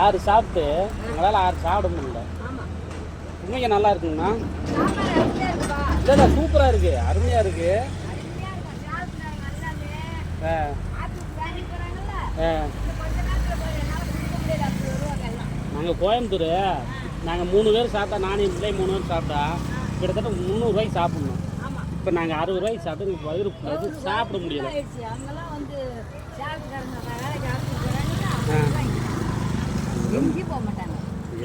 ஆறு சாப்பிட்டு எங்களால் ஆறு சாப்பிட முடியல. ஆமா. உண்மைக்கு நல்லா இருக்குங்கண்ணா. இல்லை சூப்பராக இருக்குது அருமையாக இருக்குது ஆ. ஆ. நாங்கள் கோயம்புத்தூர். நாங்கள் மூணு பேர் சாப்பிட்டா நானும் என் பிள்ளை மூணு பேர் சாப்பிட்டா கிட்டத்தட்ட முந்நூறுரூவாய்க்கு சாப்பிட்ணும். இப்போ நாங்கள் அறுபது ரூபாய்க்கு சாப்பிட்டு வயிறு சாப்பிட முடியல.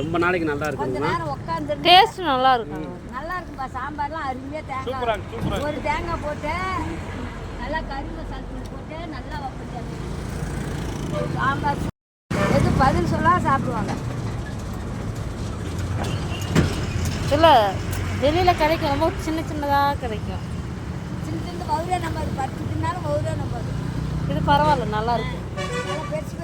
ரொம்ப நாளைக்கு நல்லா கொஞ்ச இருக்குங்கண்ணா நேரம் உட்காந்து டேஸ்ட் நல்லா இருக்கும். நல்லா இருக்குப்பா சாம்பார்லாம் அருமையா தேங்காய் ஒரு தேங்காய் போட்டு நல்லா கறி மசாலா தூள் போட்டு நல்லா வைப்பேன் சாம்பார் எது பதில் சொல்லா சாப்பிடுவாங்க. இல்லை வெளியில் கிடைக்கும். ரொம்ப சின்ன சின்னதாக கிடைக்கும். சின்ன சின்ன வவுரே நம்ம பத்து தின்னாலும் வவுரே நம்ம இது பரவாயில்ல நல்லா இருக்கு. நல்லா பெருசு